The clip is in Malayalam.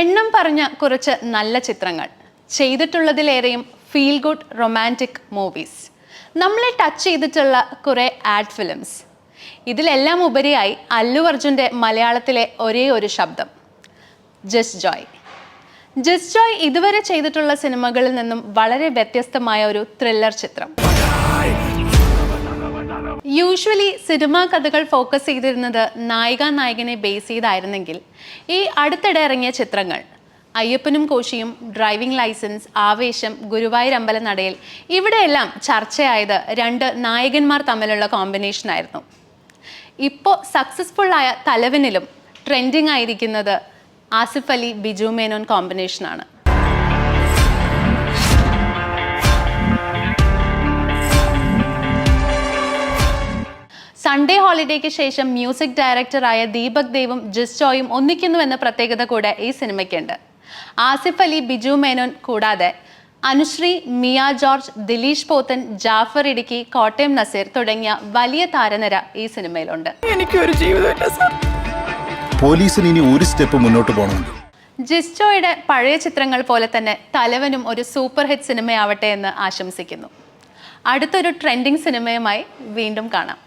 എണ്ണം പറഞ്ഞ കുറച്ച് നല്ല ചിത്രങ്ങൾ. ചെയ്തിട്ടുള്ളതിലേറെയും ഫീൽ ഗുഡ് റൊമാന്റിക് മൂവീസ് നമ്മളെ ടച്ച് ചെയ്തിട്ടുള്ള കുറേ ആഡ് ഫിലിംസ് ഇതിലെല്ലാം ഉപരിയായി അല്ലു അർജുന്റെ മലയാളത്തിലെ ഒരേ ഒരു ശബ്ദം. ജസ് ജോയ് ജസ് ജോയ് ഇതുവരെ ചെയ്തിട്ടുള്ള സിനിമകളിൽ നിന്നും വളരെ വ്യത്യസ്തമായ ഒരു ത്രില്ലർ ചിത്രം. യൂഷ്വലി സിനിമാ കഥകൾ ഫോക്കസ് ചെയ്തിരുന്നത് നായിക നായകനെ ബേസ് ചെയ്തായിരുന്നെങ്കിൽ ഈ അടുത്തിടെ ഇറങ്ങിയ ചിത്രങ്ങൾ അയ്യപ്പനും കോശിയും ഡ്രൈവിംഗ് ലൈസൻസ് ആവേശം ഗുരുവായൂർ അമ്പല നടയിൽ ഇവിടെയെല്ലാം ചർച്ചയായത് രണ്ട് നായകന്മാർ തമ്മിലുള്ള കോമ്പിനേഷൻ ആയിരുന്നു. ഇപ്പോൾ സക്സസ്ഫുൾ ആയ തലവനിലും ട്രെൻഡിങ് ആയിരിക്കുന്നത് ആസിഫ് അലി ബിജു മേനോൻ കോമ്പിനേഷനാണ് സൺഡേ ഹോളിഡേക്ക് ശേഷം മ്യൂസിക് ഡയറക്ടറായ ദീപക് ദേവും ജിസ്റ്റോയും ഒന്നിക്കുന്നുവെന്ന പ്രത്യേകത കൂടെ ഈ സിനിമയ്ക്കുണ്ട്. ആസിഫ് അലി ബിജു മേനോൻ കൂടാതെ അനുശ്രീ മിയ ജോർജ് ദിലീഷ് പോത്തൻ ജാഫർ ഇടുക്കി കോട്ടയം നസീർ തുടങ്ങിയ വലിയ താരനിര ഈ സിനിമയിലുണ്ട്. എനിക്കൊരു പോലീസിന് ഇനി ഒരു സ്റ്റെപ്പ് മുന്നോട്ട് പോകണമെങ്കിൽ. ജിസ്റ്റോയുടെ പഴയ ചിത്രങ്ങൾ പോലെ തന്നെ തലവനും ഒരു സൂപ്പർ ഹിറ്റ് സിനിമയാവട്ടെ എന്ന് ആശംസിക്കുന്നു. അടുത്തൊരു ട്രെൻഡിങ് സിനിമയുമായി വീണ്ടും കാണാം.